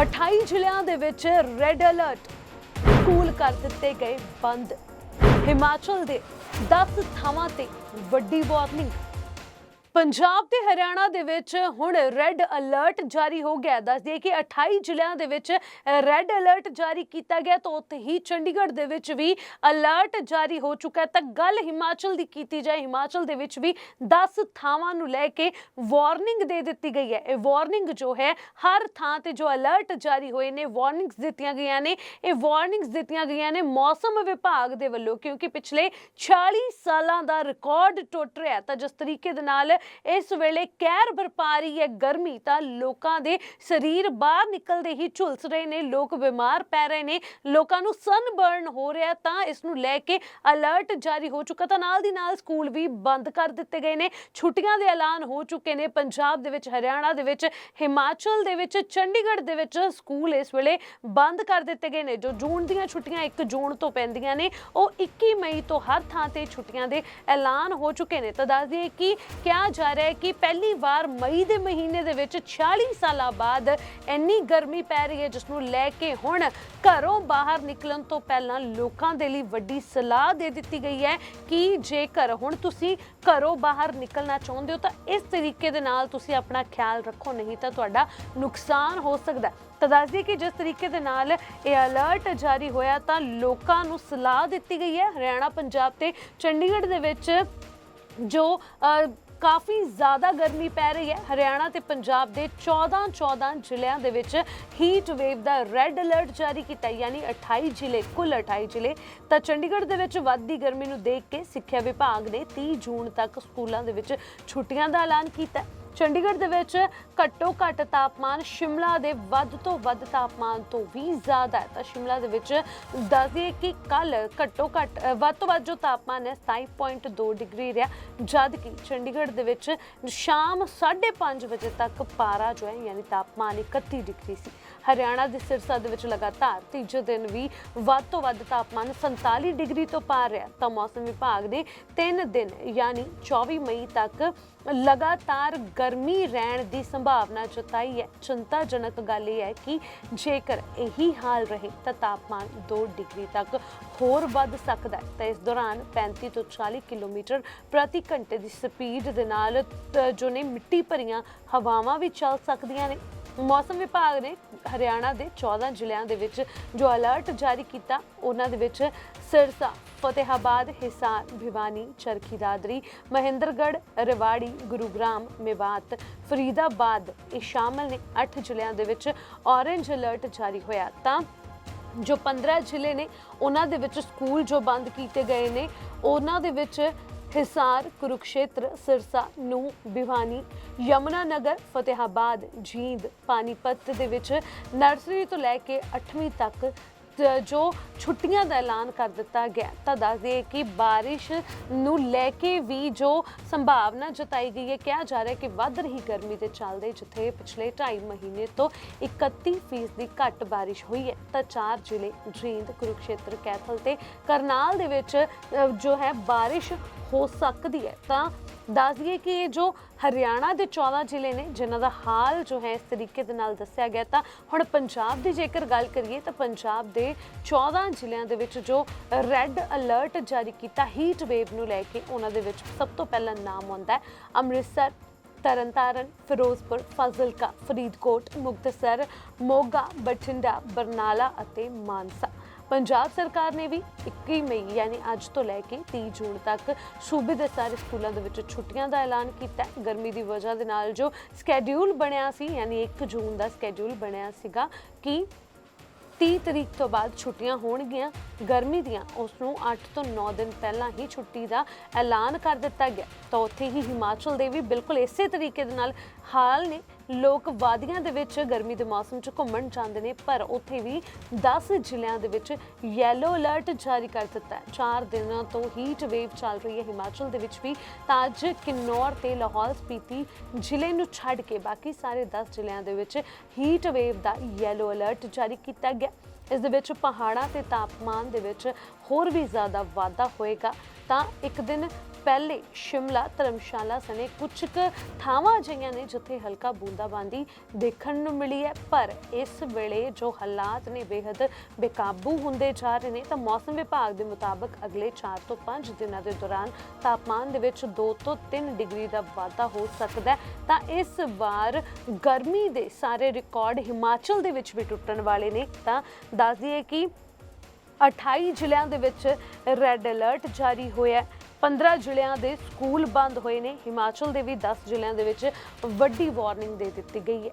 28 ਜ਼ਿਲ੍ਹਿਆਂ ਦੇ ਵਿੱਚ ਰੈੱਡ ਅਲਰਟ ਸਕੂਲ ਕਰ ਦਿੱਤੇ ਗਏ ਬੰਦ। ਹਿਮਾਚਲ ਦੇ 10 ਥਾਵਾਂ ਤੇ ਵੱਡੀ ਵਾਰਨਿੰਗ ਪੰਜਾਬ ਤੇ ਹਰਿਆਣਾ ਦੇ ਵਿੱਚ ਹੁਣ ਰੈੱਡ ਅਲਰਟ ਜਾਰੀ ਹੋ ਗਿਆ। ਦੱਸ ਦਈਏ ਕਿ 28 ਜ਼ਿਲ੍ਹਿਆਂ ਦੇ ਵਿੱਚ ਰੈੱਡ ਅਲਰਟ ਜਾਰੀ ਕੀਤਾ ਗਿਆ ਤਾਂ ਉੱਥੇ ਹੀ ਚੰਡੀਗੜ੍ਹ ਦੇ ਵਿੱਚ ਵੀ ਅਲਰਟ ਜਾਰੀ ਹੋ ਚੁੱਕਾ ਤਾਂ ਗੱਲ ਹਿਮਾਚਲ ਦੀ ਕੀਤੀ ਜਾਏ, ਹਿਮਾਚਲ ਦੇ ਵਿੱਚ ਵੀ 10 ਥਾਵਾਂ ਨੂੰ ਲੈ ਕੇ ਵਾਰਨਿੰਗ ਦੇ ਦਿੱਤੀ ਗਈ ਹੈ। ਇਹ ਵਾਰਨਿੰਗ ਜੋ ਹੈ, ਹਰ ਥਾਂ ਤੇ ਜੋ ਅਲਰਟ ਜਾਰੀ ਹੋਏ ਨੇ ਵਾਰਨਿੰਗਸ ਦਿੱਤੀਆਂ ਗਈਆਂ ਨੇ। ਇਹ ਵਾਰਨਿੰਗਸ ਦਿੱਤੀਆਂ ਗਈਆਂ ਨੇ ਮੌਸਮ ਵਿਭਾਗ ਦੇ ਵੱਲੋਂ, ਕਿਉਂਕਿ ਪਿਛਲੇ 40 ਸਾਲਾਂ ਦਾ ਰਿਕਾਰਡ ਟੁੱਟ ਰਿਹਾ ਤਾਂ ਜਿਸ ਤਰੀਕੇ ਦੇ ਨਾਲ ਇਸ ਵੇਲੇ ਕਹਿਰ ਬਰਪਾ ਰਹੀ ਹੈ, ਗਰਮੀ ਤਾਂ ਲੋਕਾਂ ਦੇ ਸਰੀਰ ਬਾਹਰ ਨਿਕਲਦੇ ਹੀ ਝੁਲਸ ਰਹੇ ਨੇ, ਲੋਕ ਬਿਮਾਰ ਪੈ ਰਹੇ ਨੇ, ਲੋਕਾਂ ਨੂੰ ਸਨਬਰਨ ਹੋ ਰਿਹਾ ਤਾਂ ਇਸ ਨੂੰ ਲੈ ਕੇ ਅਲਰਟ ਜਾਰੀ ਹੋ ਚੁੱਕਾ ਤਾਂ ਨਾਲ ਦੀ ਨਾਲ ਸਕੂਲ ਵੀ ਬੰਦ ਕਰ ਦਿੱਤੇ ਗਏ ਨੇ, ਛੁੱਟੀਆਂ ਦੇ ਐਲਾਨ ਹੋ ਚੁੱਕੇ ਨੇ, ਪੰਜਾਬ ਦੇ ਵਿੱਚ, ਹਰਿਆਣਾ ਦੇ ਵਿੱਚ, ਹਿਮਾਚਲ ਦੇ ਵਿੱਚ, ਚੰਡੀਗੜ੍ਹ ਦੇ ਵਿੱਚ ਸਕੂਲ ਇਸ ਵੇਲੇ ਬੰਦ ਕਰ ਦਿੱਤੇ ਗਏ ਨੇ, ਜੋ ਜੂਨ ਦੀਆਂ ਛੁੱਟੀਆਂ 1 ਜੂਨ ਤੋਂ ਪੈਂਦੀਆਂ ਨੇ, ਉਹ 21 ਮਈ ਤੋਂ ਹਰ ਥਾਂ ਤੇ ਛੁੱਟੀਆਂ ਦੇ ਐਲਾਨ ਹੋ ਚੁੱਕੇ ਨੇ, ਤਾਂ ਦੱਸ ਦਈਏ ਕਿ ਕਿਆ ਜਾ ਰਿਹਾ ਹੈ ਕਿ ਪਹਿਲੀ ਵਾਰ ਮਈ ਦੇ ਮਹੀਨੇ ਦੇ ਵਿੱਚ 46 ਸਾਲਾਂ ਬਾਅਦ ਇੰਨੀ ਗਰਮੀ ਪੈ ਰਹੀ ਹੈ ਜਿਸ ਨੂੰ ਲੈ ਕੇ ਹੁਣ ਘਰੋਂ ਬਾਹਰ ਨਿਕਲਣ ਤੋਂ ਪਹਿਲਾਂ ਲੋਕਾਂ ਦੇ ਲਈ ਵੱਡੀ ਸਲਾਹ ਦੇ ਦਿੱਤੀ ਗਈ ਹੈ ਕਿ ਜੇਕਰ ਹੁਣ ਤੁਸੀਂ ਘਰੋਂ ਬਾਹਰ ਨਿਕਲਣਾ ਚਾਹੁੰਦੇ ਹੋ ਤਾਂ ਇਸ ਤਰੀਕੇ ਦੇ ਨਾਲ ਤੁਸੀਂ ਆਪਣਾ ਖਿਆਲ ਰੱਖੋ ਨਹੀਂ ਤਾਂ ਤੁਹਾਡਾ ਨੁਕਸਾਨ ਹੋ ਸਕਦਾ ਤਾਂ ਦੱਸ ਦਈਏ ਕਿ ਜਿਸ ਤਰੀਕੇ ਦੇ ਨਾਲ ਇਹ ਅਲਰਟ ਜਾਰੀ ਹੋਇਆ ਤਾਂ ਲੋਕਾਂ ਨੂੰ ਸਲਾਹ ਦਿੱਤੀ ਗਈ ਹੈ। ਹਰਿਆਣਾ ਪੰਜਾਬ ਤੇ ਚੰਡੀਗੜ੍ਹ ਦੇ ਵਿੱਚ ਜੋ ਅ, ਕਾਫੀ ਜ਼ਿਆਦਾ ਗਰਮੀ ਪੈ ਰਹੀ ਹੈ। ਹਰਿਆਣਾ ਤੇ ਪੰਜਾਬ ਦੇ 14 14 ਜ਼ਿਲ੍ਹਿਆਂ ਦੇ ਵਿੱਚ ਹੀਟ ਵੇਵ ਦਾ ਰੈੱਡ ਅਲਰਟ ਜਾਰੀ ਕੀਤਾ ਯਾਨੀ 28 ਜ਼ਿਲ੍ਹੇ, ਕੁੱਲ 28 ਜ਼ਿਲ੍ਹੇ। ਤਾਂ ਚੰਡੀਗੜ੍ਹ ਦੇ ਵਿੱਚ ਵੱਧਦੀ ਗਰਮੀ ਨੂੰ ਦੇਖ ਕੇ ਸਿੱਖਿਆ ਵਿਭਾਗ ਨੇ 30 ਜੂਨ ਤੱਕ ਸਕੂਲਾਂ ਦੇ ਵਿੱਚ ਛੁੱਟੀਆਂ ਦਾ ਐਲਾਨ ਕੀਤਾ ਚੰਡੀਗੜ੍ਹ ਦੇ ਵਿੱਚ ਘੱਟੋ ਘੱਟ ਤਾਪਮਾਨ ਸ਼ਿਮਲਾ ਦੇ ਵੱਧ ਤੋਂ ਵੱਧ ਤਾਪਮਾਨ ਤੋਂ ਵੀ ਜ਼ਿਆਦਾ ਹੈ। ਤਾਂ ਸ਼ਿਮਲਾ ਦੇ ਵਿੱਚ ਦੱਸ ਦਈਏ ਕਿ ਕੱਲ ਘੱਟੋ ਘੱਟ ਵੱਧ ਤੋਂ ਵੱਧ ਜੋ ਤਾਪਮਾਨ ਹੈ 27.2 ਡਿਗਰੀ ਰਿਹਾ। ਜਦ ਕਿ ਚੰਡੀਗੜ੍ਹ ਦੇ ਵਿੱਚ ਸ਼ਾਮ 5:30 ਵਜੇ ਤੱਕ ਪਾਰਾ ਜੋ ਹੈ, ਯਾਨੀ ਤਾਪਮਾਨ 31 ਡਿਗਰੀ ਸੀ। ਹਰਿਆਣਾ ਦੇ ਸਿਰਸਾ ਦੇ ਵਿੱਚ ਲਗਾਤਾਰ ਤੀਜੇ ਦਿਨ ਵੀ ਵੱਧ ਤੋਂ ਵੱਧ ਤਾਪਮਾਨ 47 ਡਿਗਰੀ ਤੋਂ ਪਾਰ ਰਿਹਾ। ਤਾਂ ਮੌਸਮ ਵਿਭਾਗ ਨੇ 3 ਦਿਨ, ਯਾਨੀ 24 ਮਈ ਤੱਕ ਲਗਾਤਾਰ ਗਰਮੀ ਗਰਮੀ ਰਹਿਣ ਦੀ ਸੰਭਾਵਨਾ ਜਤਾਈ ਹੈ। ਚਿੰਤਾਜਨਕ ਗੱਲ ਇਹ ਹੈ ਕਿ ਜੇਕਰ ਇਹੀ ਹਾਲ ਰਹੇ ਤਾਂ ਤਾਪਮਾਨ 2 ਡਿਗਰੀ ਤੱਕ ਹੋਰ ਵੱਧ ਸਕਦਾ ਹੈ। ਤਾਂ ਇਸ ਦੌਰਾਨ 35 ਤੋਂ 40 ਕਿਲੋਮੀਟਰ ਪ੍ਰਤੀ ਘੰਟੇ ਦੀ ਸਪੀਡ ਦੇ ਨਾਲ ਜੋ ਨੇ ਮਿੱਟੀ ਭਰੀਆਂ ਹਵਾਵਾਂ ਵੀ ਚੱਲ ਸਕਦੀਆਂ ਨੇ। ਮੌਸਮ ਵਿਭਾਗ ਨੇ ਹਰਿਆਣਾ ਦੇ 14 ਜ਼ਿਲ੍ਹਿਆਂ ਦੇ ਵਿੱਚ ਜੋ ਅਲਰਟ ਜਾਰੀ ਕੀਤਾ, ਉਹਨਾਂ ਦੇ ਵਿੱਚ ਸਿਰਸਾ, ਫਤਿਹਾਬਾਦ, ਹਿਸਾਰ, ਭਿਵਾਨੀ ਚਰਖੀ ਦਾਦਰੀ ਮਹਿੰਦਰਗੜ੍ਹ, ਰਿਵਾੜੀ, ਗੁਰੂਗ੍ਰਾਮ, ਮੇਵਾਤ, ਫਰੀਦਾਬਾਦ ਇਹ ਸ਼ਾਮਲ ਨੇ 8 ਜ਼ਿਲ੍ਹਿਆਂ ਦੇ ਵਿੱਚ ਔਰੇਂਜ ਅਲਰਟ ਜਾਰੀ ਹੋਇਆ। ਤਾਂ ਜੋ 15 ਜ਼ਿਲ੍ਹੇ ਨੇ, ਉਹਨਾਂ ਦੇ ਵਿੱਚ ਸਕੂਲ ਜੋ ਬੰਦ ਕੀਤੇ ਗਏ ਨੇ, ਉਹਨਾਂ ਦੇ ਵਿੱਚ ਹਿਸਾਰ, ਕੁਰੂਕਸ਼ੇਤਰ, ਸਿਰਸਾ ਨੂੰ ਬਿਵਾਨੀ ਯਮੁਨਾ ਨਗਰ, ਫਤਿਹਾਬਾਦ, ਜੀਂਦ, ਪਾਨੀਪਤ ਦੇ ਵਿੱਚ ਨਰਸਰੀ ਤੋਂ ਲੈ ਕੇ 8ਵੀਂ ਤੱਕ ਜੋ ਛੁੱਟੀਆਂ ਦਾ ਐਲਾਨ ਕਰ ਦਿੱਤਾ ਗਿਆ ਤਾਂ ਦੱਸ ਦਈਏ ਕਿ ਬਾਰਿਸ਼ ਨੂੰ ਲੈ ਕੇ ਵੀ ਜੋ ਸੰਭਾਵਨਾ ਜਤਾਈ ਗਈ ਹੈ, ਕਿਹਾ ਜਾ ਰਿਹਾ ਹੈ ਕਿ ਵੱਧ ਰਹੀ ਗਰਮੀ ਦੇ ਚੱਲਦੇ ਜਿੱਥੇ ਪਿਛਲੇ 2.5 ਮਹੀਨੇ ਤੋਂ 31% ਫੀਸਦੀ ਘੱਟ ਬਾਰਿਸ਼ ਹੋਈ ਹੈ। ਤਾਂ ਚਾਰ ਜ਼ਿਲ੍ਹੇ ਜੀਂਦ, ਕੁਰੂਕਸ਼ੇਤਰ, ਕੈਥਲ ਤੇ ਕਰਨਾਲ ਦੇ ਵਿੱਚ ਜੋ ਹੈ, ਬਾਰਿਸ਼ ਹੋ ਸਕਦੀ ਹੈ। ਤਾਂ ਦੱਸ ਦਈਏ ਕਿ ਇਹ ਜੋ ਹਰਿਆਣਾ ਦੇ 14 ਜ਼ਿਲ੍ਹੇ ਨੇ, ਜਿਨ੍ਹਾਂ ਦਾ ਹਾਲ ਜੋ ਹੈ ਇਸ ਤਰੀਕੇ ਦੇ ਨਾਲ ਦੱਸਿਆ ਗਿਆ, ਤਾਂ ਹੁਣ ਪੰਜਾਬ ਦੀ ਜੇਕਰ ਗੱਲ ਕਰੀਏ, ਤਾਂ ਪੰਜਾਬ ਦੇ 14 ਜ਼ਿਲ੍ਹਿਆਂ ਦੇ ਵਿੱਚ ਜੋ ਰੈੱਡ ਅਲਰਟ ਜਾਰੀ ਕੀਤਾ ਹੀਟ ਵੇਵ ਨੂੰ ਲੈ ਕੇ ਉਹਨਾਂ ਦੇ ਵਿੱਚ ਸਭ ਤੋਂ ਪਹਿਲਾਂ ਨਾਮ ਆਉਂਦਾ ਹੈ। ਅੰਮ੍ਰਿਤਸਰ, ਤਰਨਤਾਰਨ, ਫਿਰੋਜ਼ਪੁਰ, ਫਾਜ਼ਿਲਕਾ, ਫਰੀਦਕੋਟ, ਮੁਕਤਸਰ, ਮੋਗਾ, ਬਠਿੰਡਾ, ਬਰਨਾਲਾ ਅਤੇ ਮਾਨਸਾ। ਪੰਜਾਬ ਸਰਕਾਰ ਨੇ ਵੀ 21 ਮਈ, ਯਾਨੀ ਅੱਜ ਤੋਂ ਲੈ ਕੇ 30 ਜੂਨ ਤੱਕ ਸੂਬੇ ਦੇ ਸਾਰੇ ਸਕੂਲਾਂ ਦੇ ਵਿੱਚ ਛੁੱਟੀਆਂ ਦਾ ਐਲਾਨ ਕੀਤਾ ਹੈ। ਗਰਮੀ ਦੀ ਵਜ੍ਹਾ ਦੇ ਨਾਲ ਜੋ ਸਕੇਡਿਊਲ ਬਣਿਆ ਸੀ, ਯਾਨੀ 1 ਜੂਨ ਦਾ ਸਕੇਡਿਊਲ ਬਣਿਆ ਸੀਗਾ ਕਿ 30 ਤਰੀਕ ਤੋਂ ਬਾਅਦ ਛੁੱਟੀਆਂ ਹੋਣਗੀਆਂ। ਗਰਮੀ ਦੀਆਂ ਉਸ ਨੂੰ 8 ਤੋਂ 9 ਦਿਨ ਪਹਿਲਾਂ ਹੀ ਛੁੱਟੀ ਦਾ ਐਲਾਨ ਕਰ ਦਿੱਤਾ ਗਿਆ। ਤਾਂ ਉੱਥੇ ਹੀ ਹਿਮਾਚਲ ਦੇ ਵੀ ਬਿਲਕੁਲ ਇਸੇ ਤਰੀਕੇ ਦੇ ਨਾਲ ਹਾਲ ਨੇ। ਲੋਕ ਵਾਦੀਆਂ ਦੇ ਵਿੱਚ ਗਰਮੀ ਦੇ ਮੌਸਮ 'ਚ ਘੁੰਮਣ ਜਾਂਦੇ ਨੇ, ਪਰ ਉੱਥੇ ਵੀ 10 ਜ਼ਿਲ੍ਹਿਆਂ ਦੇ ਵਿੱਚ ਯੈਲੋ ਅਲਰਟ ਜਾਰੀ ਕਰ ਦਿੱਤਾ ਹੈ। 4 ਦਿਨਾਂ ਤੋਂ ਹੀਟ ਵੇਵ ਚੱਲ ਰਹੀ ਹੈ ਹਿਮਾਚਲ ਦੇ ਵਿੱਚ ਵੀ। ਤਾਂ ਅੱਜ ਕਿੰਨੌਰ ਤੇ ਲਾਹੌਲ ਸਪੀਤੀ ਜ਼ਿਲ੍ਹੇ ਨੂੰ ਛੱਡ ਕੇ ਬਾਕੀ ਸਾਰੇ 10 ਜ਼ਿਲ੍ਹਿਆਂ ਦੇ ਵਿੱਚ ਹੀਟ ਵੇਵ ਦਾ ਯੈਲੋ ਅਲਰਟ ਜਾਰੀ ਕੀਤਾ ਗਿਆ। ਇਸ ਦੇ ਵਿੱਚ ਪਹਾੜਾਂ ਤੇ ਤਾਪਮਾਨ ਦੇ ਵਿੱਚ ਹੋਰ ਵੀ ਜ਼ਿਆਦਾ ਵਾਧਾ ਹੋਏਗਾ। ਤਾਂ ਇੱਕ ਦਿਨ ਪਹਿਲੇ ਸ਼ਿਮਲਾ ਧਰਮਸ਼ਾਲਾ ਸਣੇ ਕੁਝ ਕੁ ਥਾਵਾਂ ਅਜਿਹੀਆਂ ਨੇ ਜਿੱਥੇ ਹਲਕਾ ਬੂੰਦਾਬਾਂਦੀ ਦੇਖਣ ਨੂੰ ਮਿਲੀ ਹੈ। ਪਰ ਇਸ ਵੇਲੇ ਜੋ ਹਾਲਾਤ ਨੇ ਬੇहद ਬੇਕਾਬੂ ਹੁੰਦੇ ਜਾ ਰਹੇ ਨੇ ਤਾਂ ਮੌਸਮ ਵਿਭਾਗ ਦੇ ਮੁਤਾਬਕ ਅਗਲੇ 4 ਤੋਂ 5 ਦਿਨਾਂ ਦੇ ਦੌਰਾਨ ਤਾਪਮਾਨ ਦੇ ਵਿੱਚ 2 ਤੋਂ 3 ਡਿਗਰੀ ਦਾ ਵਾਧਾ ਹੋ ਸਕਦਾ ਹੈ। ਤਾਂ ਇਸ ਵਾਰ ਗਰਮੀ ਦੇ ਸਾਰੇ ਰਿਕਾਰਡ ਹਿਮਾਚਲ ਦੇ ਵਿੱਚ ਵੀ ਟੁੱਟਣ ਵਾਲੇ ਨੇ। ਤਾਂ ਦੱਸ ਦਈਏ ਕਿ 28 ਜ਼ਿਲ੍ਹਿਆਂ ਦੇ ਵਿੱਚ ਰੈੱਡ ਅਲਰਟ ਜਾਰੀ ਹੋਇਆ ਹੈ। 15 ਜ਼ਿਲ੍ਹਿਆਂ ਦੇ ਸਕੂਲ ਬੰਦ ਹੋਏ ਨੇ। ਹਿਮਾਚਲ ਦੇ ਵੀ 10 ਜ਼ਿਲ੍ਹਿਆਂ ਦੇ ਵਿੱਚ ਵੱਡੀ ਵਾਰਨਿੰਗ ਦੇ ਦਿੱਤੀ ਗਈ ਹੈ।